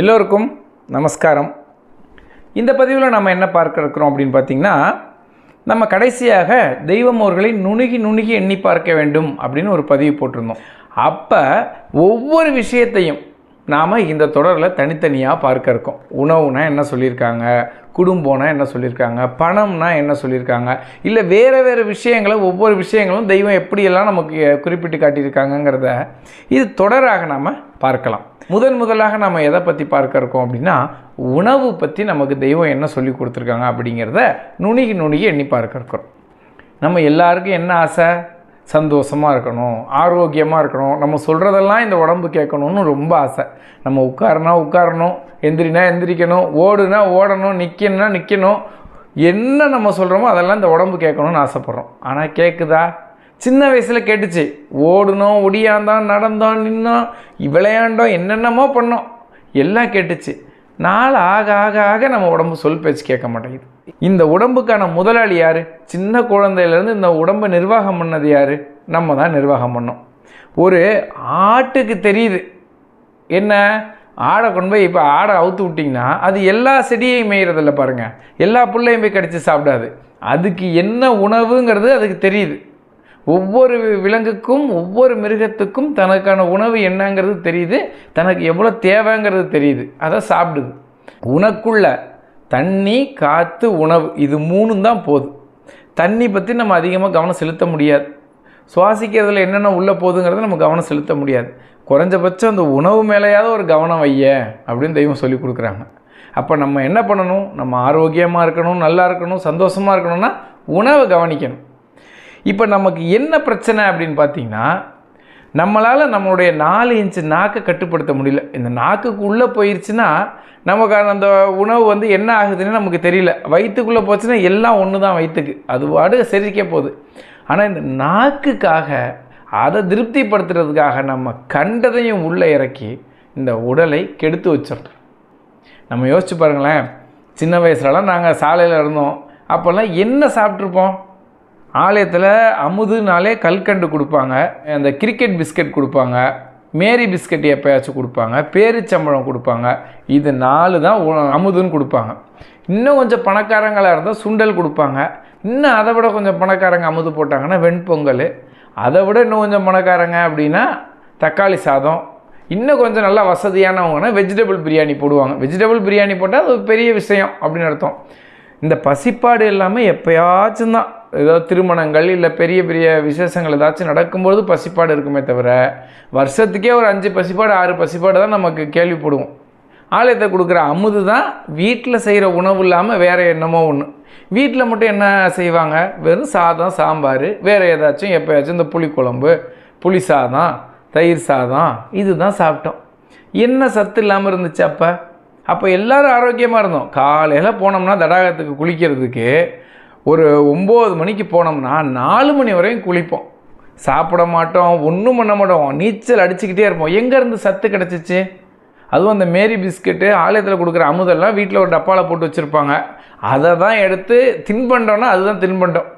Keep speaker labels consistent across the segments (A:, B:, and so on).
A: எல்லோருக்கும் நமஸ்காரம். இந்த பதிவில் நம்ம என்ன பார்க்க இருக்கிறோம் அப்படின்னு பார்த்தீங்கன்னா நம்ம கடைசியாக தெய்வம் அவர்களை நுணுகி நுணுகி எண்ணி பார்க்க வேண்டும் அப்படின்னு ஒரு பதிவு போட்டிருந்தோம். அப்போ ஒவ்வொரு விஷயத்தையும் நாம் இந்த தொடரில் தனித்தனியாக பார்க்க இருக்கோம். உணவுனா என்ன சொல்லியிருக்காங்க? குடும்பம்னா என்ன சொல்லியிருக்காங்க? பணம்னா என்ன சொல்லியிருக்காங்க? இல்லை வேறு வேறு விஷயங்களை ஒவ்வொரு விஷயங்களும் தெய்வம் எப்படியெல்லாம் நமக்கு குறிப்பிட்டு காட்டியிருக்காங்கங்கிறத இது தொடராக நாம் பார்க்கலாம். முதன் முதலாக நம்ம எதை பற்றி பார்க்க இருக்கோம் அப்படின்னா உணவு பற்றி நமக்கு தெய்வம் என்ன சொல்லி கொடுத்துருக்காங்க அப்படிங்கிறத நுணுகி நுணுகி எண்ணி பார்க்க இருக்கிறோம். நம்ம எல்லாருக்கும் என்ன ஆசை? சந்தோஷமாக இருக்கணும் ஆரோக்கியமாக இருக்கணும். நம்ம சொல்கிறதெல்லாம் இந்த உடம்பு கேட்கணும்னு ரொம்ப ஆசை. நம்ம உட்காரனா உட்காரணும் எந்திரினா எந்திரிக்கணும் ஓடுனா ஓடணும் நிற்கணும்னா நிற்கணும் என்ன நம்ம சொல்கிறோமோ அதெல்லாம் இந்த உடம்பு கேட்கணும்னு ஆசைப்பட்றோம். ஆனால் கேட்குதா சின்ன வயசில் கேட்டுச்சு ஓடணும் ஒடியாந்தோம் நடந்தோம் நின்னோம் விளையாண்டோம் என்னென்னமோ பண்ணோம் எல்லாம் கேட்டுச்சு. நாள் ஆக ஆக ஆக நம்ம உடம்பு சொல் பேச்சு கேட்க மாட்டேங்குது. இந்த உடம்புக்கான முதலாளி யார்? சின்ன குழந்தையிலேருந்து இந்த உடம்பை நிர்வாகம் பண்ணது யார்? நம்ம தான் நிர்வாகம் பண்ணோம். ஒரு ஆட்டுக்கு தெரியுது. என்ன? ஆடை கொண்டு போய் இப்போ ஆடை அவுத்து விட்டிங்கன்னா அது எல்லா செடியையும் மேய்கிறதில்ல பாருங்கள் எல்லா பிள்ளையும் போய் கடித்து சாப்பிடாது. அதுக்கு என்ன உணவுங்கிறது அதுக்கு தெரியுது. ஒவ்வொரு விலங்குக்கும் ஒவ்வொரு மிருகத்துக்கும் தனக்கான உணவு என்னங்கிறது தெரியுது. தனக்கு எவ்வளோ தேவைங்கிறது தெரியுது. அதை சாப்பிடுது. உனக்குள்ள தண்ணி காற்று உணவு இது மூணும் தான் போதும் தண்ணி பற்றி நம்ம அதிகமாக கவனம் செலுத்த முடியாது. சுவாசிக்கிறதுல என்னென்ன உள்ளே போகுதுங்கிறத நம்ம கவனம் செலுத்த முடியாது. குறைஞ்சபட்சம் அந்த உணவு மேலேயாவது ஒரு கவனம் வைய அப்படின்னு தெய்வம் சொல்லி கொடுக்குறாங்க. அப்போ நம்ம என்ன பண்ணணும்? நம்ம ஆரோக்கியமாக இருக்கணும் நல்லா இருக்கணும் சந்தோஷமாக இருக்கணும்னா உணவை கவனிக்கணும். இப்போ நமக்கு என்ன பிரச்சனை அப்படின்னு பார்த்தீங்கன்னா நம்மளால் நம்மளுடைய நாலு இன்ச்சு நாக்கை கட்டுப்படுத்த முடியல. இந்த நாக்குக்கு உள்ளே போயிருச்சுன்னா நமக்கு அந்த உணவு வந்து என்ன ஆகுதுன்னு நமக்கு தெரியல. வயிற்றுக்குள்ளே போச்சுன்னா எல்லாம் ஒன்று தான் வயிற்றுக்கு அது பாடு செரிக்க போகுது. ஆனால் இந்த நாக்குக்காக அதை திருப்திப்படுத்துறதுக்காக நம்ம கண்டதையும் உள்ளே இறக்கி இந்த உடலை கெடுத்து வச்சிடறோம் நம்ம யோசிச்சு பாருங்களேன். சின்ன வயசுலலாம் நாங்கள் சாலையில் இருந்தோம். அப்போல்லாம் என்ன சாப்பிட்ருப்போம் ஆலயத்தில் அமுதுனாலே கல்கண்டு கொடுப்பாங்க அந்த கிரிக்கெட் பிஸ்கட் கொடுப்பாங்க மேரி பிஸ்கட் எப்போயாச்சும் கொடுப்பாங்க பேரிச்சம்பழம் கொடுப்பாங்க இது நாலு தான் அமுதுன்னு கொடுப்பாங்க. இன்னும் கொஞ்சம் பணக்காரங்களாக இருந்தால் சுண்டல் கொடுப்பாங்க. இன்னும் அதை விட கொஞ்சம் பணக்காரங்க அமுது போட்டாங்கன்னா வெண்பொங்கல். அதை விட இன்னும் கொஞ்சம் பணக்காரங்க அப்படின்னா தக்காளி சாதம். இன்னும் கொஞ்சம் நல்லா வசதியானவங்கன்னா வெஜிடபிள் பிரியாணி போடுவாங்க. வெஜிடபிள் பிரியாணி போட்டால் அது பெரிய விஷயம் அப்படின்னு அர்த்தம். இந்த பசிப்பாடு எல்லாமே எப்போயாச்சும் தான். ஏதாவது திருமணங்கள் இல்லை பெரிய பெரிய விசேஷங்கள் ஏதாச்சும் நடக்கும்பொழுது பசிப்பாடு இருக்குமே தவிர வருஷத்துக்கே ஒரு அஞ்சு பசிப்பாடு ஆறு பசிப்பாடு தான் நமக்கு கேள்விப்படுவோம். ஆலயத்தை கொடுக்குற அமுது தான் வீட்டில் செய்கிற உணவு இல்லாமல் வேறு என்னமோ ஒன்று வீட்டில் மட்டும் என்ன செய்வாங்க? வெறும் சாதம் சாம்பார் வேறு ஏதாச்சும் எப்போயாச்சும் இந்த புளிக்குழம்பு புளி சாதம் தயிர் சாதம் இதுதான் சாப்பிட்டோம். என்ன சத்து இல்லாமல் இருந்துச்சு அப்போ? அப்போ எல்லோரும் ஆரோக்கியமாக இருந்தோம். காலையில் போனோம்னா தடாகத்துக்கு குளிக்கிறதுக்கு ஒரு ஒம்பது மணிக்கு போனோம்னா நாலு மணி வரையும் குளிப்போம். சாப்பிட மாட்டோம் ஒன்றும் பண்ண மாட்டோம். நீச்சல் அடிச்சுக்கிட்டே இருப்போம். எங்கேருந்து சத்து கிடச்சிச்சு? அதுவும் அந்த மேரி பிஸ்கெட்டு ஆலயத்தில் கொடுக்குற அமுதெல்லாம் வீட்டில் ஒரு டப்பாவில் போட்டு வச்சுருப்பாங்க. அதை தான் எடுத்து தின்பண்டோன்னா அதுதான் தின்பண்டம்.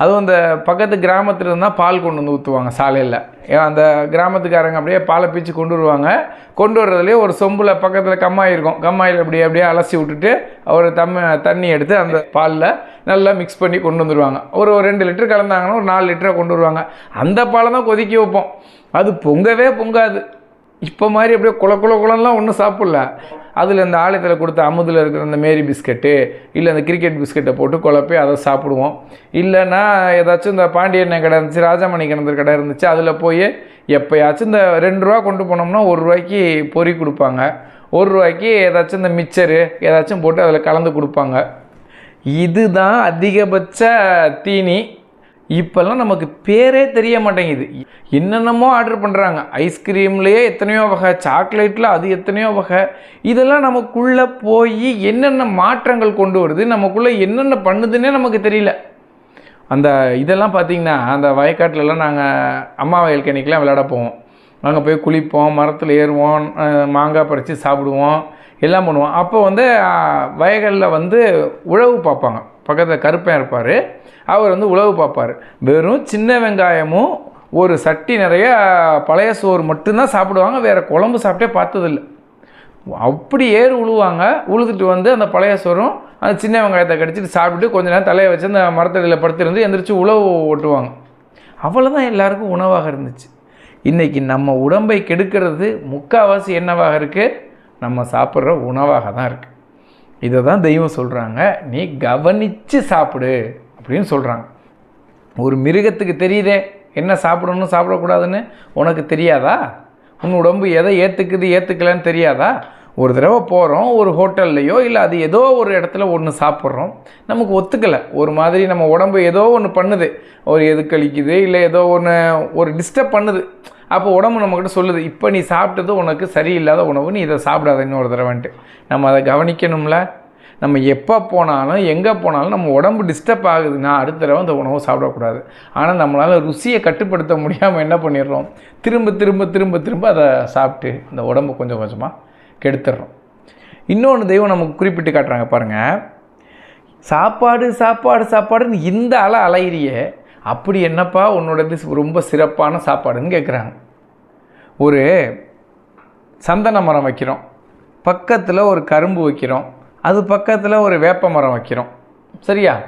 A: அதுவும் அந்த பக்கத்து கிராமத்தில் இருந்தால் பால் கொண்டு வந்து ஊற்றுவாங்க சாலையில். அந்த கிராமத்துக்காரங்க அப்படியே பாலை பீச்சு கொண்டு வருவாங்க. கொண்டு வர்றதுலேயே ஒரு சொம்பில் பக்கத்தில் கம்மாய் இருக்கும். கம்மாயில் அப்படியே அப்படியே அலசி விட்டுட்டு ஒரு தம்ம தண்ணி எடுத்து அந்த பாலில் நல்லா மிக்ஸ் பண்ணி கொண்டு வந்துடுவாங்க ஒரு ஒரு ரெண்டு லிட்டர் கலந்தாங்கன்னா ஒரு நாலு லிட்டரை கொண்டு வருவாங்க. அந்த பாலை தான் கொதிக்க வைப்போம். அது பொங்கவே பொங்காது. இப்போ மாதிரி அப்படியே குள குல குளம்லாம் ஒன்றும் சாப்பிடல. அதில் இந்த ஆலயத்தில் கொடுத்த அமுதில் இருக்கிற அந்த மேரி பிஸ்கட்டு இல்லை அந்த கிரிக்கெட் பிஸ்கட்டை போட்டு குழப்பி அதை சாப்பிடுவோம். இல்லைன்னா ஏதாச்சும் இந்த பாண்டியன் கடை இருந்துச்சு ராஜாமணி கிணந்தர் கடை இருந்துச்சு அதில் போய் எப்போயாச்சும் இந்த ரெண்டு ரூபா கொண்டு போனோம்னா ஒரு ரூபாய்க்கு பொரி கொடுப்பாங்க. ஒரு ரூபாய்க்கு ஏதாச்சும் இந்த மிச்சரு ஏதாச்சும் போட்டு அதில் கலந்து கொடுப்பாங்க. இதுதான் அதிகபட்ச தீனி. இப்போல்லாம் நமக்கு பேரே தெரிய மாட்டேங்குது. என்னென்னமோ ஆர்டர் பண்ணுறாங்க ஐஸ்கிரீம்லேயே எத்தனையோ வகை சாக்லேட்டில் அது எத்தனையோ வகை. இதெல்லாம் நமக்குள்ளே போய் என்னென்ன மாற்றங்கள் கொண்டு வருது நமக்குள்ளே என்னென்ன பண்ணுதுன்னே நமக்கு தெரியல. அந்த இதெல்லாம் பார்த்தீங்கன்னா அந்த வயக்காட்டிலலாம் நாங்கள் அம்மா வயல் கணிக்கெலாம் விளையாட போவோம். அங்கே போய் குளிப்போம் மரத்தில் ஏறுவோம் மாங்காய் பறித்து சாப்பிடுவோம் எல்லாம் பண்ணுவோம். அப்போ வந்து வயல்களில் வந்து உழவு பார்ப்பாங்க. பக்கத்தில் கருப்பன் இருப்பார். அவர் வந்து உழவு பார்ப்பார். வெறும் சின்ன வெங்காயமும் ஒரு சட்டி நிறைய பழைய சோறு மட்டும்தான் சாப்பிடுவாங்க. வேறு குழம்பு சாப்பிட்டே பார்த்ததில்ல. அப்படி ஏறு உழுவாங்க. உழுதுட்டு வந்து அந்த பழைய சோறும் அந்த சின்ன வெங்காயத்தை கடிச்சிட்டு சாப்பிட்டு கொஞ்ச நேரம் தலையை வச்சு அந்த மரத்தடியில் படுத்துருந்து எந்திரிச்சு உழவு ஓட்டுவாங்க. அவ்வளோதான் எல்லாருக்கும் உணவாக இருந்துச்சு. இன்றைக்கி நம்ம உடம்பை கெடுக்கிறது முக்கால்வாசி என்னவாக இருக்குது நம்ம சாப்பிட்ற உணவாக தான் இருக்குது இதை தான் தெய்வம் சொல்கிறாங்க நீ கவனித்து சாப்பிடு அப்படின்னு சொல்கிறாங்க ஒரு மிருகத்துக்கு தெரியுதே என்ன சாப்பிடணும் சாப்பிடக்கூடாதுன்னு? உனக்கு தெரியாதா? உன் உடம்பு எதை ஏற்றுக்குது ஏற்றுக்கலன்னு தெரியாதா? ஒரு தடவை போகிறோம் ஒரு ஹோட்டல்லையோ இல்லை அது ஏதோ ஒரு இடத்துல ஒன்று சாப்பிட்றோம். நமக்கு ஒத்துக்கலை. ஒரு மாதிரி நம்ம உடம்பு ஏதோ ஒன்று பண்ணுது. ஒரு எது கழிக்குது இல்லை ஏதோ ஒன்று ஒரு டிஸ்டர்ப் பண்ணுது. அப்போ உடம்பு நம்மக்கிட்ட சொல்லுது இப்போ நீ சாப்பிட்டது உனக்கு சரியில்லாத உணவு நீ இதை சாப்பிடாத இன்னொரு தடவைன்ட்டு நம்ம அதை கவனிக்கணும்ல. நம்ம எப்போ போனாலும் எங்கே போனாலும் நம்ம உடம்பு டிஸ்டர்ப் ஆகுதுன்னா அடுத்த தடவை அந்த உணவை சாப்பிடக்கூடாது. ஆனால் நம்மளால் ருசியை கட்டுப்படுத்த முடியாமல் என்ன பண்ணிடுறோம்? திரும்ப திரும்ப திரும்ப திரும்ப அதை சாப்பிட்டு அந்த உடம்பு கொஞ்சம் கொஞ்சமாக கெடுத்துடுறோம். இன்னொன்று தெய்வம் நமக்கு குறிப்பிட்டு காட்டுறாங்க பாருங்கள் சாப்பாடு சாப்பாடு சாப்பாடுன்னு இந்த அலை அலையிறியே. அப்படி என்னப்பா உன்னோடது ரொம்ப சிறப்பான சாப்பாடுன்னு கேட்குறாங்க ஒரு சந்தன மரம் வைக்கிறோம். பக்கத்தில் ஒரு கரும்பு வைக்கிறோம். அது பக்கத்தில் ஒரு வேப்ப மரம் வைக்கிறோம். சரியா?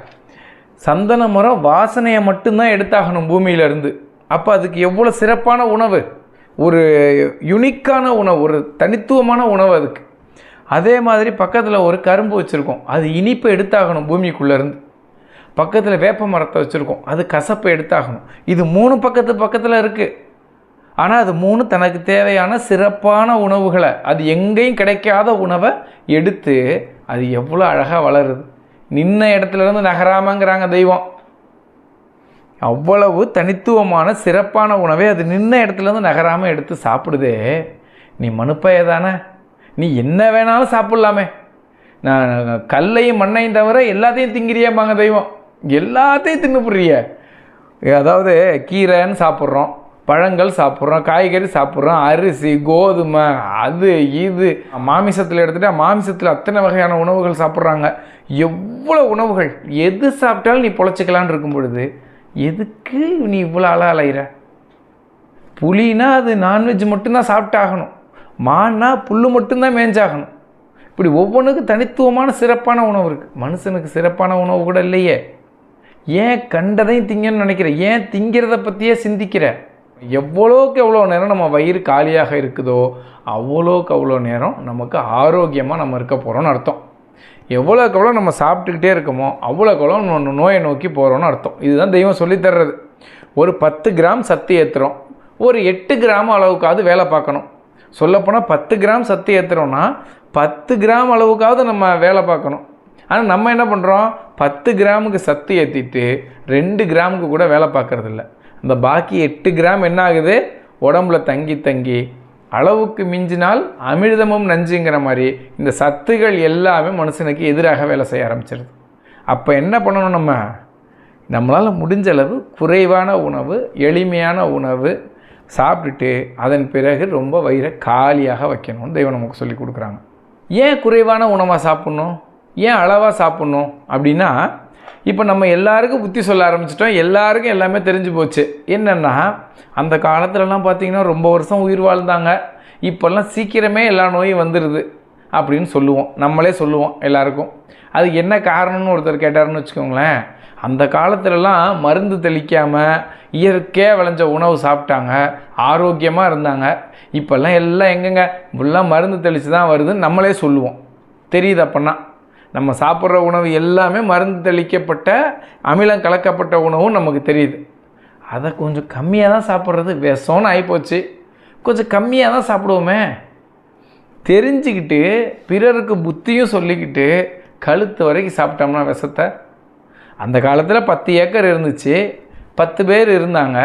A: சந்தன மரம் வாசனையை மட்டும்தான் எடுத்தாகணும் பூமியிலேருந்து. அப்போ அதுக்கு எவ்வளோ சிறப்பான உணவு? ஒரு யுனிக்கான உணவு ஒரு தனித்துவமான உணவு அதுக்கு. அதே மாதிரி பக்கத்தில் ஒரு கரும்பு வச்சுருக்கோம். அது இனிப்பை எடுத்தாகணும் பூமிக்குள்ளேருந்து. பக்கத்தில் வேப்ப மரத்தை வச்சுருக்கோம். அது கசப்பை எடுத்தாகணும். இது மூணு பக்கத்து பக்கத்தில் இருக்குது ஆனால் அது மூணு தனக்கு தேவையான சிறப்பான உணவுகளை அது எங்கேயும் கிடைக்காத உணவை எடுத்து அது எவ்வளோ அழகாக வளருது. நின்ன இடத்துலேருந்து நகராமங்கிறாங்க தெய்வம். அவ்வளவு தனித்துவமான சிறப்பான உணவை அது நின்ன இடத்துலேருந்து நகராமல் எடுத்து சாப்பிடுதே. நீ மனுப்பைய தானே? நீ என்ன வேணாலும் சாப்பிட்லாமே. நான் கல்லையும் மண்ணையும் தவிர எல்லாத்தையும் திங்கிறியம்பாங்க தெய்வம். எல்லாத்தையும் தின்னுப்புடுறிய. அதாவது கீரைன்னு சாப்பிட்றோம் பழங்கள் சாப்பிட்றோம் காய்கறி சாப்பிட்றோம் அரிசி கோதுமை அது இது. மாமிசத்தில் எடுத்துகிட்டா மாமிசத்தில் அத்தனை வகையான உணவுகள் சாப்பிட்றாங்க. எவ்வளோ உணவுகள் எது சாப்பிட்டாலும் நீ பொழைச்சிக்கலான்னு இருக்கும் பொழுது எதுக்கு நீ இவ்வளோ அல அலைகிற புளினா அது நான்வெஜ் மட்டும்தான் சாப்பிட்டாகணும். மான்னா புல் மட்டும்தான் மேஞ்சாகணும். இப்படி ஒவ்வொன்றுக்கும் தனித்துவமான சிறப்பான உணவு இருக்குது மனுஷனுக்கு சிறப்பான உணவு கூட இல்லையே. ஏன் கண்டதையும் திங்கன்னு நினைக்கிற? ஏன் திங்கிறத பற்றியே சிந்திக்கிற? எவ்வளோக்கு எவ்வளோ நேரம் நம்ம வயிறு காலியாக இருக்குதோ அவ்வளோக்கு அவ்வளோ நேரம் நமக்கு ஆரோக்கியமாக நம்ம இருக்க போகிறோம்னு அர்த்தம். எவ்வளோக்கு எவ்வளோ நம்ம சாப்பிட்டுக்கிட்டே இருக்கோமோ அவ்வளோக்கு எவ்வளோ நம்ம நோயை நோக்கி போகிறோம்னு அர்த்தம். இதுதான் தெய்வம் சொல்லித்தர்றது ஒரு பத்து கிராம் சத்து ஏற்றுறோம் ஒரு எட்டு கிராம் அளவுக்காவது வேலை பார்க்கணும். சொல்லப்போனால் பத்து கிராம் சத்து ஏற்றுறோன்னா பத்து கிராம் அளவுக்காவது நம்ம வேலை பார்க்கணும். ஆனால் நம்ம என்ன பண்ணுறோம் பத்து கிராமுக்கு சத்து ஏற்றிட்டு ரெண்டு கிராமுக்கு கூட வேலை பார்க்குறதில்ல. அந்த பாக்கி எட்டு கிராம் என்ன ஆகுது? உடம்புல தங்கி தங்கி அளவுக்கு மிஞ்சினால் அமிர்தமும் நஞ்சுங்கிற மாதிரி இந்த சத்துகள் எல்லாமே மனுஷனுக்கு எதிராக வேலை செய்ய ஆரம்பிச்சிருது. அப்போ என்ன பண்ணணும் நம்ம? நம்மளால் முடிஞ்ச அளவு குறைவான உணவு எளிமையான உணவு சாப்பிட்டுட்டு அதன் பிறகு ரொம்ப வயிறை காலியாக வைக்கணும்னு தெய்வம் நமக்கு சொல்லி கொடுக்குறாங்க. ஏன் குறைவான உணவாக சாப்பிட்ணும்? ஏன் அளவாக சாப்பிட்ணும் அப்படின்னா இப்போ நம்ம எல்லாருக்கும் புத்தி சொல்ல ஆரம்பிச்சிட்டோம். எல்லாருக்கும் எல்லாமே தெரிஞ்சு போச்சு. என்னென்னா அந்த காலத்துலலாம் பார்த்திங்கன்னா ரொம்ப வருஷம் உயிர் வாழ்ந்தாங்க. இப்போல்லாம் சீக்கிரமே எல்லா நோயும் வந்துடுது அப்படின்னு சொல்லுவோம். நம்மளே சொல்லுவோம் எல்லாருக்கும். அது என்ன காரணம்னு ஒருத்தர் கேட்டாருன்னு வச்சுக்கோங்களேன் அந்த காலத்துலலாம் மருந்து தெளிக்காமல் இயற்கையாக விளைஞ்ச உணவு சாப்பிட்டாங்க. ஆரோக்கியமாக இருந்தாங்க. இப்போல்லாம் எல்லாம் எங்கெங்க? ஃபுல்லாக மருந்து தெளித்து தான் வருதுன்னு நம்மளே சொல்லுவோம். தெரியுது அப்போன்னா. நம்ம சாப்பிட்ற உணவு எல்லாமே மருந்து தெளிக்கப்பட்ட அமிலம் கலக்கப்பட்ட உணவும் நமக்கு தெரியுது. அதை கொஞ்சம் கம்மியாக தான் சாப்பிட்றது. விஷம்னு ஆகிப்போச்சு கொஞ்சம் கம்மியாக தான் சாப்பிடுவோமே. தெரிஞ்சுக்கிட்டு பிறருக்கு புத்தியும் சொல்லிக்கிட்டு கழுத்து வரைக்கும் சாப்பிட்டோம்னா விஷத்தை. அந்த காலத்தில் பத்து ஏக்கர் இருந்துச்சு. பத்து பேர் இருந்தாங்க.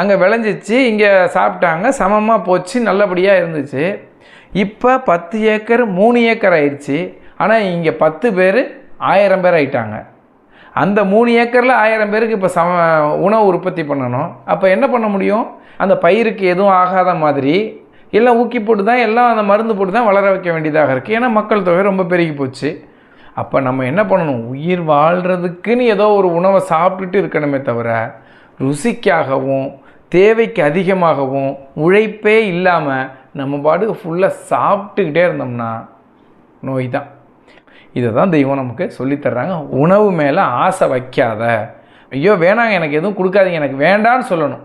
A: அங்கே விளைஞ்சிச்சு இங்கே சாப்பிட்டாங்க. சமமாக போச்சு நல்லபடியாக இருந்துச்சு. இப்போ பத்து ஏக்கர் மூணு ஏக்கர் ஆயிடுச்சு. ஆனால் இங்கே பத்து பேர் ஆயிரம் பேர் ஆயிட்டாங்க. அந்த மூணு ஏக்கரில் ஆயிரம் பேருக்கு இப்போ சம உணவு உற்பத்தி பண்ணணும். அப்போ என்ன பண்ண முடியும்? அந்த பயிருக்கு எதுவும் ஆகாத மாதிரி எல்லாம் ஊக்கி போட்டு தான் எல்லாம் அந்த மருந்து போட்டு தான் வளர வைக்க வேண்டியதாக இருக்குது ஏன்னா மக்கள் தொகை ரொம்ப பெருகி போச்சு. அப்போ நம்ம என்ன பண்ணணும்? உயிர் வாழ்கிறதுக்குன்னு ஏதோ ஒரு உணவை சாப்பிட்டுட்டு இருக்கணுமே தவிர ருசிக்காகவும் தேவைக்கு அதிகமாகவும் உழைப்பே இல்லாமல் நம்ம பாட்டுக்கு ஃபுல்லாக சாப்பிட்டுக்கிட்டே இருந்தோம்னா நோய் தான். இதை தான் தெய்வம் நமக்கு சொல்லித்தர்றாங்க. உணவு மேலே ஆசை வைக்காத. ஐயோ வேணாங்க எனக்கு எதுவும் கொடுக்காதீங்க எனக்கு வேண்டான்னு சொல்லணும்.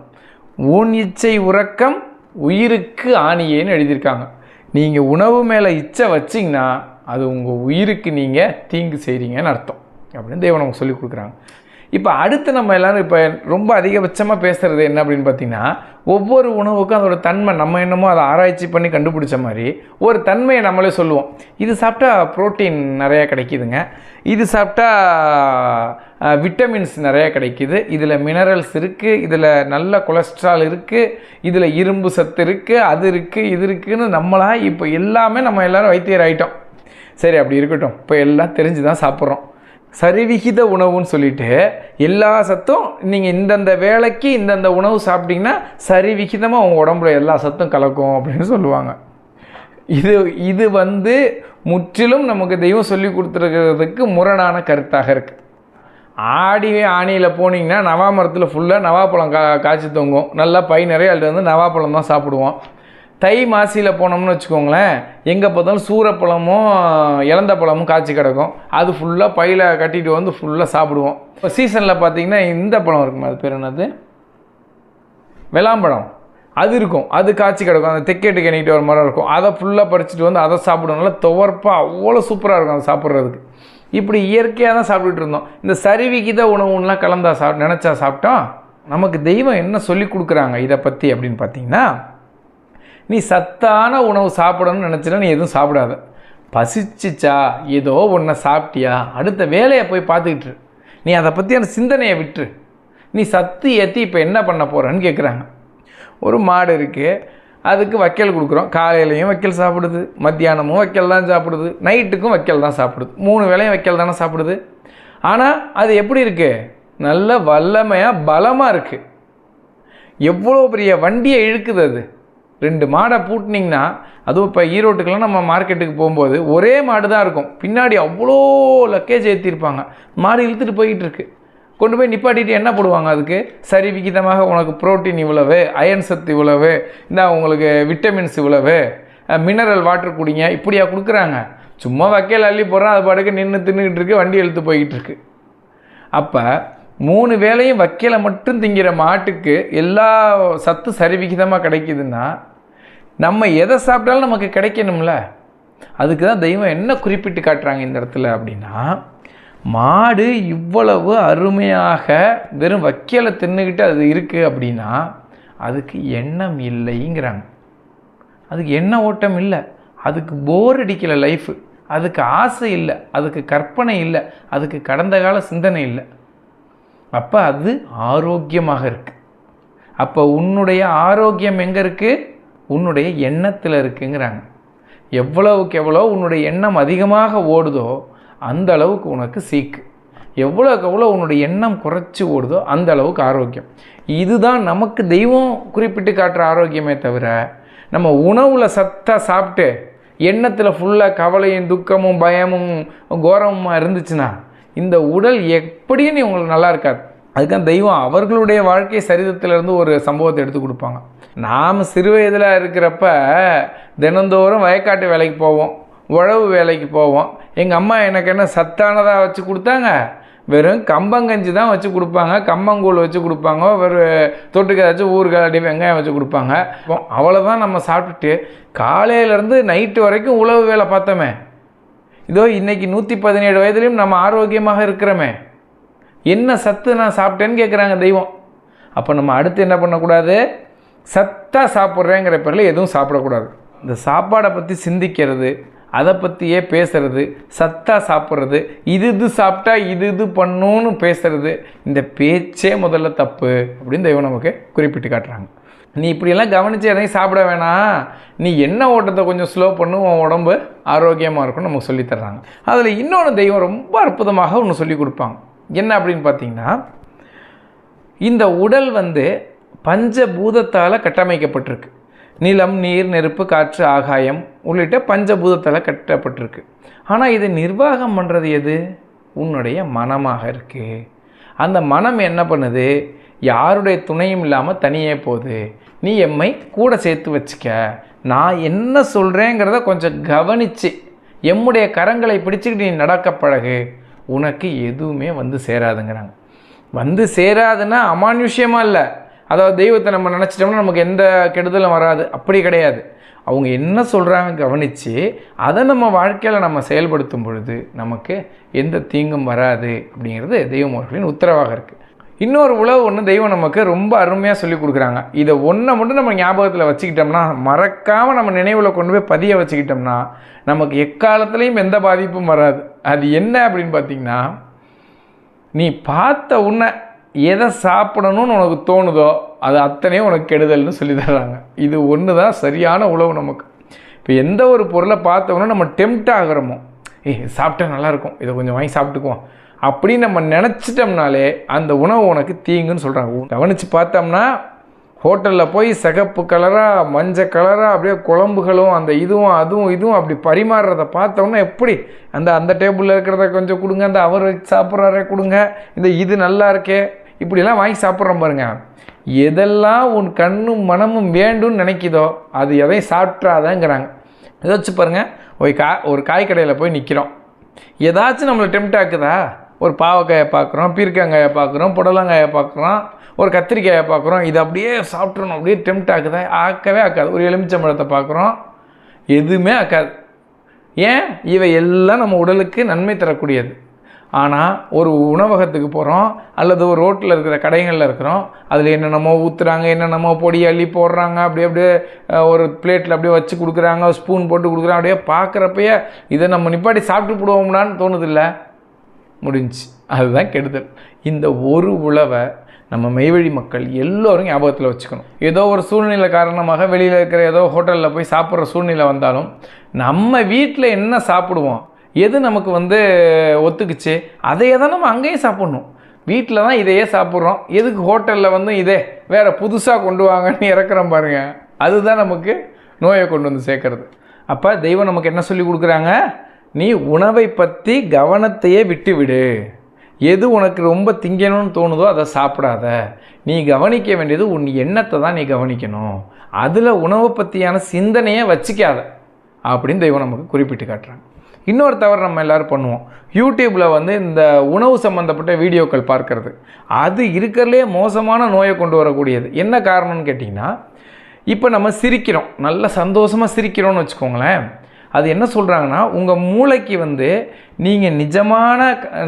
A: உன் இச்சை உறக்கம் உயிருக்கு ஆணியேன்னு எழுதியிருக்காங்க. நீங்கள் உணவு மேலே இச்சை வச்சிங்கன்னா அது உங்கள் உயிருக்கு நீங்கள் தீங்கு செய்கிறீங்கன்னு அர்த்தம். அப்படின்னு தெய்வம் நமக்கு சொல்லி கொடுக்குறாங்க. இப்போ அடுத்து நம்ம எல்லாரும் இப்போ ரொம்ப அதிகபட்சமாக பேசுகிறது என்ன அப்படின்னு பார்த்தீங்கன்னா ஒவ்வொரு உணவுக்கும் அதோட தன்மை நம்ம என்னமோ அதை ஆராய்ச்சி பண்ணி கண்டுபிடிச்ச மாதிரி ஒரு தன்மையை நம்மளே சொல்லுவோம். இது சாப்பிட்டா புரோட்டீன் நிறையா கிடைக்குதுங்க. இது சாப்பிட்டா விட்டமின்ஸ் நிறையா கிடைக்குது. இதில் மினரல்ஸ் இருக்குது இதில் நல்ல கொலஸ்ட்ரால் இருக்குது இதில் இரும்பு சத்து இருக்குது அது இருக்குது இது இருக்குதுன்னு நம்மளா இப்போ எல்லாமே நம்ம எல்லோரும் வைத்தியர் ஆகிட்டோம் சரி அப்படி இருக்கட்டும். இப்போ எல்லாம் தெரிஞ்சு தான் சாப்பிட்றோம். சரிவிகித உணவுன்னு சொல்லிட்டு எல்லா சத்தும் நீங்கள் இந்தந்த வேலைக்கு இந்தந்த உணவு சாப்பிட்டீங்கன்னா சரிவிகிதமாக உங்கள் உடம்புல எல்லா சத்தும் கலக்கும் அப்படின்னு சொல்லுவாங்க. இது இது வந்து முற்றிலும் நமக்கு தெய்வம் சொல்லி கொடுத்துருக்கிறதுக்கு முரணான கருத்தாக இருக்குது ஆடி ஆணியில் போனீங்கன்னா நவாமரத்தில் ஃபுல்லாக நவாப்பழம் கா காய்ச்சி தொங்கும். நல்லா பை நிறைய அதில் வந்து நவாப்பழம் தான் சாப்பிடுவோம். தை மாசியில் போனோம்னு வச்சுக்கோங்களேன் எங்கே பார்த்தாலும் சூரப்பழமும் இளந்த பழமும் காய்ச்சி கிடக்கும். அது ஃபுல்லாக பையில் கட்டிட்டு வந்து ஃபுல்லாக சாப்பிடுவோம். இப்போ சீசனில் பார்த்தீங்கன்னா இந்த பழம் இருக்குமா அது பேர் என்னது? வெளாம்பழம். அது இருக்கும். அது காய்ச்சி கிடக்கும். அந்த தெக்கேட்டு கணிட்டு ஒரு மரம் இருக்கும். அதை ஃபுல்லாக பறிச்சுட்டு வந்து அதை சாப்பிடுவோம் நல்லா துவர்ப்பாக அவ்வளோ சூப்பராக இருக்கும் அதை சாப்பிட்றதுக்கு. இப்படி இயற்கையாக தான் சாப்பிட்டுட்டு இருந்தோம். இந்த சரிவிகித உணவுலாம் கலந்தா சாப் நினச்சா சாப்பிட்டோம் நமக்கு தெய்வம் என்ன சொல்லி கொடுக்குறாங்க இதை பற்றி அப்படின்னு பார்த்தீங்கன்னா நீ சத்தான உணவு சாப்பிடணும்னு நினச்சினா நீ எதுவும் சாப்பிடாத. பசிச்சிச்சா? ஏதோ ஒன்றை சாப்பிட்டியா? அடுத்த வேலையை போய் பார்த்துக்கிட்டு நீ அதை பற்றியான சிந்தனையை விட்டுரு. நீ சத்து ஏற்றி இப்போ என்ன பண்ண போகிறன்னு கேட்குறாங்க ஒரு மாடு இருக்குது அதுக்கு வைக்கல் கொடுக்குறோம். காலையிலையும் வைக்கல் சாப்பிடுது. மத்தியானமும் வைக்கல் தான் சாப்பிடுது. நைட்டுக்கும் வைக்கல் தான் சாப்பிடுது. மூணு வேலையும் வைக்கல் தானே சாப்பிடுது. ஆனால் அது எப்படி இருக்குது நல்ல வல்லமையாக பலமாக இருக்குது எவ்வளோ பெரிய வண்டியை இழுக்குது அது. ரெண்டு மாடை பூட்டினீங்கன்னா அதுவும் இப்போ ஈரோட்டுக்கெல்லாம் நம்ம மார்க்கெட்டுக்கு போகும்போது ஒரே மாடு தான் இருக்கும். பின்னாடி அவ்வளோ லக்கேஜ் ஏற்றிருப்பாங்க மாடு இழுத்துட்டு போய்கிட்டு இருக்கு கொண்டு போய் நிப்பாட்டிட்டு என்ன போடுவாங்க அதுக்கு? சரி விகிதமாக உனக்கு புரோட்டீன் இவ்வளவு அயன் சத்து இவ்வளவு இந்த உங்களுக்கு விட்டமின்ஸ் இவ்வளவு மினரல் வாட்டர் குடிங்க இப்படியா கொடுக்குறாங்க. சும்மா வைக்கல் அள்ளி போடுறான் அது பாட்டுக்கு நின்று தின்னுக்கிட்டு இருக்கு வண்டி இழுத்து போய்கிட்டு இருக்கு. அப்போ மூணு வேளையும் வைக்கல மட்டும் திங்கிற மாட்டுக்கு எல்லா சத்து சரிவிகிதமாக கிடைக்குதுன்னா நம்ம எதை சாப்பிட்டாலும் நமக்கு கிடைக்கணும்ல? அதுக்கு தான் தெய்வம் என்ன குறிப்பிட்டு காட்டுறாங்க இந்த இடத்துல அப்படின்னா மாடு இவ்வளவு அருமையாக வெறும் வைக்கலை தின்னுக்கிட்டு அது இருக்குது அப்படின்னா அதுக்கு எண்ணம் இல்லைங்கிறாங்க. அதுக்கு எண்ண ஓட்டம் இல்லை. அதுக்கு போர் அடிக்கலை லைஃபு அதுக்கு ஆசை இல்லை. அதுக்கு கற்பனை இல்லை. அதுக்கு கடந்த கால சிந்தனை இல்லை. அப்போ அது ஆரோக்கியமாக இருக்குது அப்போ உன்னுடைய ஆரோக்கியம் எங்கே இருக்குது உன்னுடைய எண்ணத்தில் இருக்குங்கிறாங்க. எவ்வளவுக்கு எவ்வளோ உன்னுடைய எண்ணம் அதிகமாக ஓடுதோ அந்த அளவுக்கு உனக்கு சீக்கு. எவ்வளோக்கு எவ்வளோ உன்னுடைய எண்ணம் குறைச்சி ஓடுதோ அந்த அளவுக்கு ஆரோக்கியம். இதுதான் நமக்கு தெய்வம் குறிப்பிட்டு காட்டுற ஆரோக்கியமே தவிர நம்ம உணவில் சத்தாக சாப்பிட்டு எண்ணத்தில் ஃபுல்லாக கவலையும் துக்கமும் பயமும் கோரமுமா இருந்துச்சுன்னா இந்த உடல் எப்படின்னு உங்களுக்கு நல்லா இருக்காது. அதுக்காக தெய்வம் அவர்களுடைய வாழ்க்கை சரிதத்திலிருந்து ஒரு சம்பவத்தை எடுத்து கொடுப்பாங்க. நாம் சிறு வயதில் இருக்கிறப்ப தினந்தோறும் வயக்காட்டு வேலைக்கு போவோம் உழவு வேலைக்கு போவோம். எங்கள் அம்மா எனக்கு என்ன சத்தானதாக வச்சு கொடுத்தாங்க? வெறும் கம்பங்கஞ்சி தான் வச்சு கொடுப்பாங்க. கம்பங்கூழ் வச்சு கொடுப்பாங்க. வெறும் தொட்டுக்க ஏதாச்சும் ஊறுகாய் அடி வெங்காயம் வச்சு கொடுப்பாங்க. அவ்வளோதான் நம்ம சாப்பிட்டுட்டு காலையிலேருந்து நைட்டு வரைக்கும் உழவு வேலை பார்த்தோமே. இதோ இன்றைக்கி நூற்றி பதினேழு வயதுலேயும் நம்ம ஆரோக்கியமாக இருக்கிறோமே. என்ன சத்து நான் சாப்பிட்டேன்னு கேட்குறாங்க தெய்வம். அப்போ நம்ம அடுத்து என்ன பண்ணக்கூடாது? சத்தாக சாப்பிட்றேங்கிற பேரில் எதுவும் சாப்பிடக்கூடாது. இந்த சாப்பாடை பற்றி சிந்திக்கிறது அதை பற்றியே பேசுறது சத்தாக சாப்பிட்றது இது இது சாப்பிட்டா இது இது பண்ணுன்னு பேசுறது இந்த பேச்சே முதல்ல தப்பு அப்படின்னு தெய்வம் நமக்கு குறிப்பிட்டு காட்டுறாங்க. நீ இப்படியெல்லாம் கவனித்து எதையும் சாப்பிட வேணாம். நீ என்ன ஓட்டத்தை கொஞ்சம் ஸ்லோ பண்ணு உன் உடம்பு ஆரோக்கியமாக இருக்கும்னு நமக்கு சொல்லித்தர்றாங்க அதில் இன்னொன்று தெய்வம் ரொம்ப அற்புதமாக ஒன்று சொல்லி கொடுப்பாங்க. என்ன அப்படின்னு பார்த்தீங்கன்னா இந்த உடல் வந்து பஞ்சபூதத்தால் கட்டமைக்கப்பட்டிருக்கு. நிலம் நீர் நெருப்பு காற்று ஆகாயம் உள்ளிட்ட பஞ்சபூதத்தால் கட்டப்பட்டிருக்கு. ஆனால் இதை நிர்வாகம் பண்ணுறது எது? உன்னுடைய மனமாக இருக்குது அந்த மனம் என்ன பண்ணுது? யாருடைய துணையும் இல்லாமல் தனியே போகுது. நீ எம்மை கூட சேர்த்து வச்சுக்க. நான் என்ன சொல்கிறேங்கிறத கொஞ்சம் கவனித்து எம்முடைய கரங்களை பிடிச்சிக்கிட்டு நீ நடக்க பழகு. உனக்கு எதுவுமே வந்து சேராதுங்கிறாங்க. வந்து சேராதுன்னா அமானுஷ்யமாக இல்லை. அதாவது தெய்வத்தை நம்ம நினச்சிட்டோம்னா நமக்கு எந்த கெடுதலும் வராது. அப்படி கிடையாது. அவங்க என்ன சொல்கிறாங்க கவனித்து அதை நம்ம வாழ்க்கையில் நம்ம செயல்படுத்தும் பொழுது நமக்கு எந்த தீங்கும் வராது அப்படிங்கிறது தெய்வமோர்களின் உத்தரவாக இருக்குது இன்னொரு உழவு ஒன்று தெய்வம் நமக்கு ரொம்ப அருமையாக சொல்லி கொடுக்குறாங்க. இதை ஒன்றை மட்டும் நம்ம ஞாபகத்தில் வச்சுக்கிட்டோம்னா மறக்காமல் நம்ம நினைவில் கொண்டு போய் பதிய வச்சுக்கிட்டோம்னா நமக்கு எக்காலத்துலேயும் எந்த பாதிப்பும் வராது. அது என்ன அப்படின்னு பார்த்தீங்கன்னா நீ பார்த்த உன்னை எதை சாப்பிடணும்னு உனக்கு தோணுதோ அது அத்தனையும் உனக்கு கெடுதல்னு சொல்லி தர்றாங்க. இது ஒன்று தான் சரியான உழவு நமக்கு. இப்போ எந்த ஒரு பொருளை பார்த்த நம்ம டெம்ட் ஆகிறோமோ ஏய் சாப்பிட்டா நல்லாயிருக்கும் இதை கொஞ்சம் வாங்கி சாப்பிட்டுக்குவோம். அப்படின்னு நம்ம நினச்சிட்டோம்னாலே அந்த உணவு உனக்கு தீங்குன்னு சொல்கிறாங்க கவனித்து பார்த்தோம்னா ஹோட்டலில் போய் சிகப்பு கலராக மஞ்சள் கலராக அப்படியே குழம்புகளும் அந்த இதுவும் அதுவும் இதுவும் அப்படி பரிமாறுறத பார்த்தோம்னா எப்படி? அந்த அந்த டேபிளில் இருக்கிறத கொஞ்சம் கொடுங்க அந்த அவர் சாப்பிட்றாரே கொடுங்க இந்த இது நல்லா இருக்கே இப்படிலாம் வாங்கி சாப்பிட்றோம் பாருங்க. எதெல்லாம் உன் கண்ணும் மனமும் வேண்டும்னு நினைக்குதோ அது எதையும் சாப்பிட்றாதங்கிறாங்க. ஏதாச்சும் பாருங்கள் ஒரு கா ஒரு காய் கடையில் போய் நிற்கிறோம் ஏதாச்சும் நம்மளை டெம்ட் ஆக்குதா? ஒரு பாவக்காயை பார்க்குறோம் பீர்க்கங்காயை பார்க்குறோம் புடலங்காயை பார்க்குறோம் ஒரு கத்திரிக்காயை பார்க்குறோம். இது அப்படியே சாப்பிட்றணும் அப்படியே டெம்ட் ஆக்குதா. ஆக்கவே ஆக்காது. ஒரு எலுமிச்சம்பழத்தை பார்க்குறோம். எதுவுமே ஆக்காது. ஏன்? இவை எல்லாம் நம்ம உடலுக்கு நன்மை தரக்கூடியது. ஆனால் ஒரு உணவகத்துக்கு போகிறோம் அல்லது ஒரு ரோட்டில் இருக்கிற கடைகளில் இருக்கிறோம் அதில் என்னென்னமோ ஊற்றுறாங்க என்னென்னமோ பொடி அள்ளி போடுறாங்க அப்படியே அப்படியே ஒரு பிளேட்டில் அப்படியே வச்சு கொடுக்குறாங்க ஸ்பூன் போட்டு கொடுக்குறாங்க அப்படியே பார்க்குறப்பயே இதை நம்ம நிப்பாட்டி சாப்பிட்டு போடுவோம்னான்னு தோணுதில்ல முடிஞ்சு அதுதான் கெடுதல். இந்த ஒரு உழவை நம்ம மெய்வழி மக்கள் எல்லோரும் ஞாபகத்தில் வச்சுக்கணும். ஏதோ ஒரு சூழ்நிலை காரணமாக வெளியில் இருக்கிற ஏதோ ஹோட்டலில் போய் சாப்பிட்ற சூழ்நிலை வந்தாலும் நம்ம வீட்டில் என்ன சாப்பிடுவோம்? எது நமக்கு வந்து ஒத்துக்குச்சு? அதையே தான் நம்ம அங்கேயும் சாப்பிட்ணும். வீட்டில் தான் இதையே சாப்பிட்றோம். எதுக்கு ஹோட்டலில் வந்து இதே வேறு புதுசாக கொண்டு வாங்கன்னு இறக்குறோம் பாருங்கள் அதுதான் நமக்கு நோயை கொண்டு வந்து சேர்க்கறது. அப்போ தெய்வம் நமக்கு என்ன சொல்லி கொடுக்குறாங்க? நீ உணவை பற்றி கவனத்தையே விட்டுவிடு. எது உனக்கு ரொம்ப திங்கணும்னு தோணுதோ அதை சாப்பிடாத. நீ கவனிக்க வேண்டியது உன் எண்ணத்தை தான் நீ கவனிக்கணும். அதில் உணவை பற்றியான சிந்தனையை வச்சுக்காத. அப்படின்னு தெய்வம் நமக்கு குறிப்பிட்டு காட்டுறாங்க. இன்னொரு தவறு நம்ம எல்லோரும் பண்ணுவோம். யூடியூப்பில் வந்து இந்த உணவு சம்மந்தப்பட்ட வீடியோக்கள் பார்க்கறது. அது இருக்கிறதுலே மோசமான நோயை கொண்டு வரக்கூடியது. என்ன காரணம்னு கேட்டிங்கன்னா இப்போ நம்ம சிரிக்கிறோம். நல்ல சந்தோஷமாக சிரிக்கிறோம்னு வச்சுக்கோங்களேன். அது என்ன சொல்கிறாங்கன்னா உங்கள் மூளைக்கு வந்து நீங்கள் நிஜமான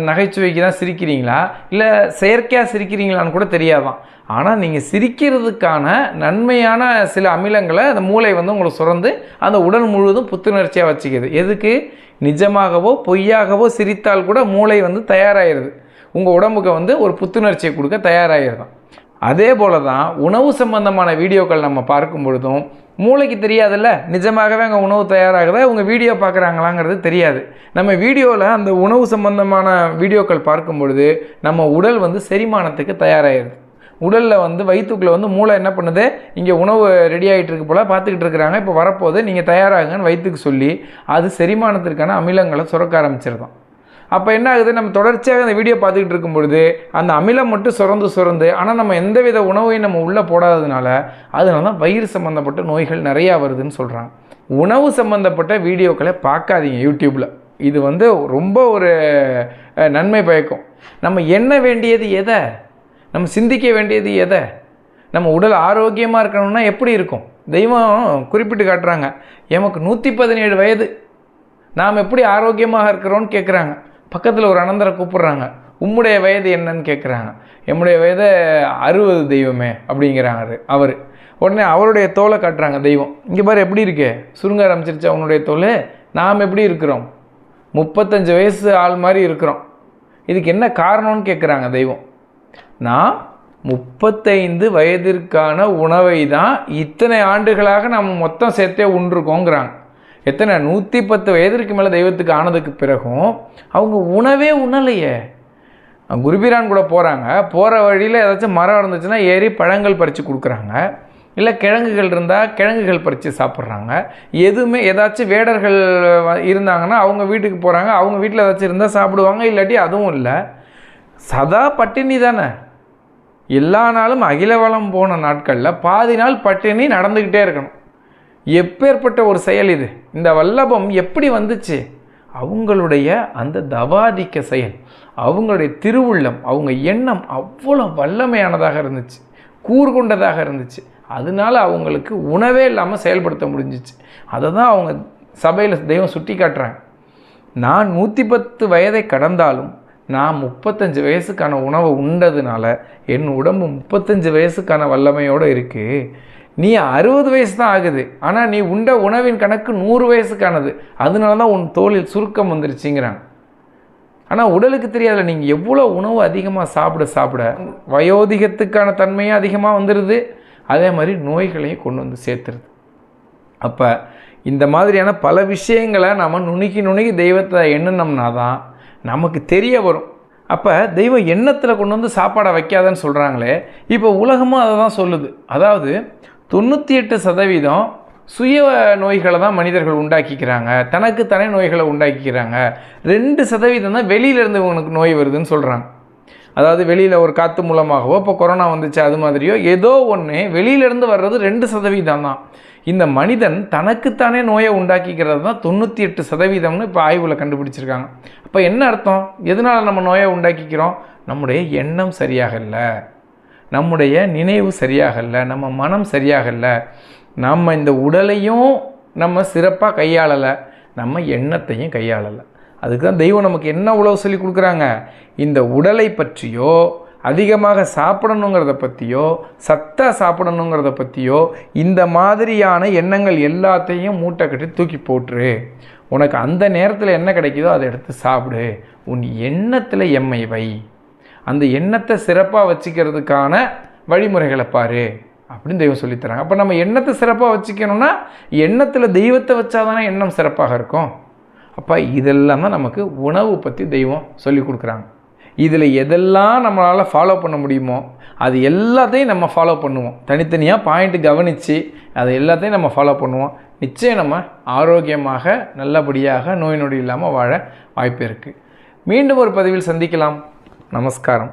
A: நகைச்சுவைக்கு தான் சிரிக்கிறீங்களா? இல்லை செயற்கையாக சிரிக்கிறீங்களான்னு கூட தெரியாதான். ஆனால் நீங்கள் சிரிக்கிறதுக்கான நன்மையான சில அமிலங்களை அந்த மூளை வந்து உங்களை சுரந்து அந்த உடல் முழுவதும் புத்துணர்ச்சியாக வச்சுக்கிது. எதுக்கு? நிஜமாகவோ பொய்யாகவோ சிரித்தால் கூட மூளை வந்து தயாராகிடுது உங்கள் உடம்புக்கு வந்து ஒரு புத்துணர்ச்சியை கொடுக்க தயாராகிடுதான் அதே போல தான் உணவு சம்பந்தமான வீடியோக்கள் நம்ம பார்க்கும் பொழுதும் மூளைக்கு தெரியாதுல்ல? நிஜமாகவே அங்கே உணவு தயாராகுதா? உங்கள் வீடியோ பார்க்குறாங்களாங்கிறது தெரியாது. நம்ம வீடியோவில் அந்த உணவு சம்பந்தமான வீடியோக்கள் பார்க்கும் பொழுது நம்ம உடல் வந்து செரிமானத்துக்கு தயாராகிடுது உடலில் வந்து வயிற்றுக்குள்ளே வந்து மூளை என்ன பண்ணுது? இங்கே உணவு ரெடி ஆகிட்டு இருக்கு போல் பார்த்துக்கிட்டு இருக்கிறாங்க. இப்போ வரப்போகுது நீங்கள் தயாராகுங்கன்னு வயிற்றுக்கு சொல்லி அது செரிமானத்திற்கான அமிலங்களை சுரக்க ஆரம்பிச்சிருந்தோம் அப்போ என்ன ஆகுது? நம்ம தொடர்ச்சியாக அந்த வீடியோ பார்த்துக்கிட்டு இருக்கும் பொழுது அந்த அமிலம் மட்டும் சுரந்து சுரந்து ஆனால் நம்ம எந்தவித உணவையும் நம்ம உள்ளே போடாததுனால அதனால தான் வயிறு சம்மந்தப்பட்ட நோய்கள் நிறையா வருதுன்னு சொல்கிறாங்க உணவு சம்மந்தப்பட்ட வீடியோக்களை பார்க்காதீங்க யூடியூப்பில் இது வந்து ரொம்ப ஒரு நன்மை பயக்கும். நம்ம எண்ண வேண்டியது எதை? நம்ம சிந்திக்க வேண்டியது எதை? நம்ம உடல் ஆரோக்கியமாக இருக்கணும்னா எப்படி இருக்கும்? தெய்வம் குறிப்பிட்டு காட்டுறாங்க எமக்கு நூற்றி பதினேழு வயது. நாம் எப்படி ஆரோக்கியமாக இருக்கிறோன்னு கேட்குறாங்க பக்கத்தில் ஒரு அனந்தரை கூப்பிட்றாங்க. உம்முடைய வயது என்னன்னு கேட்குறாங்க எம்முடைய வயது அறுபது தெய்வமே அப்படிங்கிறாரு அவர். உடனே அவருடைய தோலை காட்டுறாங்க தெய்வம். இங்கே பாரு எப்படி இருக்கே? சுருங்க ஆரம்பிச்சிருச்சு அவனுடைய தோல்? நாம் எப்படி இருக்கிறோம்? முப்பத்தஞ்சு வயசு ஆள் மாதிரி இருக்கிறோம். இதுக்கு என்ன காரணம்னு கேட்குறாங்க தெய்வம். நான் முப்பத்தைந்து வயதிற்கான உணவை தான் இத்தனை ஆண்டுகளாக நம்ம மொத்தம் சேர்த்தே உண்டிருக்கோங்கிறாங்க. எத்தனை நூற்றி பத்து வயதிற்கு மேலே தெய்வத்துக்கு ஆனதுக்கு பிறகும் அவங்க உணவே உண்ணலையே. குருபிரான் கூட போகிறாங்க போகிற வழியில் ஏதாச்சும் மரம் இருந்துச்சுன்னா ஏறி பழங்கள் பறித்து கொடுக்குறாங்க. இல்லை கிழங்குகள் இருந்தால் கிழங்குகள் பறித்து சாப்பிட்றாங்க. எதுவுமே ஏதாச்சும் வேடர்கள் இருந்தாங்கன்னா அவங்க வீட்டுக்கு போகிறாங்க அவங்க வீட்டில் ஏதாச்சும் இருந்தால் சாப்பிடுவாங்க. இல்லாட்டி அதுவும் இல்லை. சதா பட்டினி தானே. எல்லா நாளும் அகில வளம் போன நாட்களில் பாதி நாள் பட்டினி நடந்துக்கிட்டே இருக்கணும். எப்பேற்பட்ட ஒரு செயல் இது? இந்த வல்லபம் எப்படி வந்துச்சு? அவங்களுடைய அந்த தவாதிக்க செயல் அவங்களுடைய திருவுள்ளம் அவங்க எண்ணம் அவ்வளோ வல்லமையானதாக இருந்துச்சு கூர்கொண்டதாக இருந்துச்சு. அதனால அவங்களுக்கு உணவே இல்லாமல் செயல்படுத்த முடிஞ்சிச்சு. அதை தான் அவங்க சபையில் தெய்வம் சுட்டி காட்டுறாங்க. நான் நூற்றி பத்து வயதை கடந்தாலும் நான் முப்பத்தஞ்சு வயசுக்கான உணவை உண்டதுனால என் உடம்பு முப்பத்தஞ்சு வயசுக்கான வல்லமையோடு இருக்குது நீ அறுபது வயசு தான் ஆகுது. ஆனால் நீ உண்ட உணவின் கணக்கு நூறு வயசுக்கானது. அதனால தான் உன் தோலில் சுருக்கம் வந்துருச்சுங்கிறாங்க ஆனால் உடலுக்கு தெரியாதுல நீங்கள் எவ்வளோ உணவு அதிகமாக சாப்பிட சாப்பிட வயோதிகத்துக்கான தன்மையும் அதிகமாக வந்துடுது அதே மாதிரி நோய்களையும் கொண்டு வந்து சேர்த்துருது. அப்போ இந்த மாதிரியான பல விஷயங்களை நம்ம நுணுக்கி நுணுக்கி தெய்வத்தை எண்ணினோம்னா தான் நமக்கு தெரிய வரும். அப்போ தெய்வம் எண்ணத்தில் கொண்டு வந்து சாப்பாடை வைக்காதன்னு சொல்கிறாங்களே இப்போ உலகமும் அதை தான் சொல்லுது. அதாவது தொண்ணூற்றி எட்டு சதவீதம் சுய நோய்களை தான் மனிதர்கள் உண்டாக்கிக்கிறாங்க. தனக்குத்தானே நோய்களை உண்டாக்கிக்கிறாங்க. ரெண்டு சதவீதம் தான் வெளியிலேருந்து உனக்கு நோய் வருதுன்னு சொல்கிறாங்க அதாவது வெளியில் ஒரு காற்று மூலமாகவோ இப்போ கொரோனா வந்துச்சு அது மாதிரியோ ஏதோ ஒன்று வெளியிலேருந்து வர்றது ரெண்டு சதவீதம் தான். இந்த மனிதன் தனக்குத்தானே நோயை உண்டாக்கிக்கிறது தான் தொண்ணூற்றி எட்டு சதவீதம்னு இப்போ ஆய்வில் கண்டுபிடிச்சிருக்காங்க. அப்போ என்ன அர்த்தம்? எதனால் நம்ம நோயை உண்டாக்கிக்கிறோம்? நம்முடைய எண்ணம் சரியாக இல்லை. நம்முடைய நினைவு சரியாக இல்லை நம்ம மனம் சரியாக இல்லை நம்ம இந்த உடலையும் நம்ம சிறப்பாக கையாளலை நம்ம எண்ணத்தையும் கையாளலை. அதுக்கு தான் தெய்வம் நமக்கு என்ன உழவு சொல்லி கொடுக்குறாங்க? இந்த உடலை பற்றியோ அதிகமாக சாப்பிடணுங்கிறத பற்றியோ சத்தாக சாப்பிடணுங்கிறத பற்றியோ இந்த மாதிரியான எண்ணங்கள் எல்லாத்தையும் மூட்டை கட்டி தூக்கி போட்டுரு. உனக்கு அந்த நேரத்தில் என்ன கிடைக்குதோ அதை எடுத்து சாப்பிடு. உன் எண்ணத்தில் எம்மை வை. அந்த எண்ணத்தை சிறப்பாக வச்சுக்கிறதுக்கான வழிமுறைகளை பாரு அப்படின்னு தெய்வம் சொல்லித்தராங்க. அப்போ நம்ம எண்ணத்தை சிறப்பாக வச்சுக்கணும்னா எண்ணத்தில் தெய்வத்தை வச்சாதானே எண்ணம் சிறப்பாக இருக்கும். அப்போ இதெல்லாம் தான் நமக்கு உணவு பற்றி தெய்வம் சொல்லி கொடுக்குறாங்க. இதில் எதெல்லாம் நம்மளால் ஃபாலோ பண்ண முடியுமோ அது எல்லாத்தையும் நம்ம ஃபாலோ பண்ணுவோம். தனித்தனியாக பாயிண்ட்டு கவனித்து அதை எல்லாத்தையும் நம்ம ஃபாலோ பண்ணுவோம். நிச்சயம் நம்ம ஆரோக்கியமாக நல்லபடியாக நோய் நொடி இல்லாமல் வாழ வாய்ப்பு இருக்குது மீண்டும் ஒரு பதிவில் சந்திக்கலாம். நமஸ்காரம்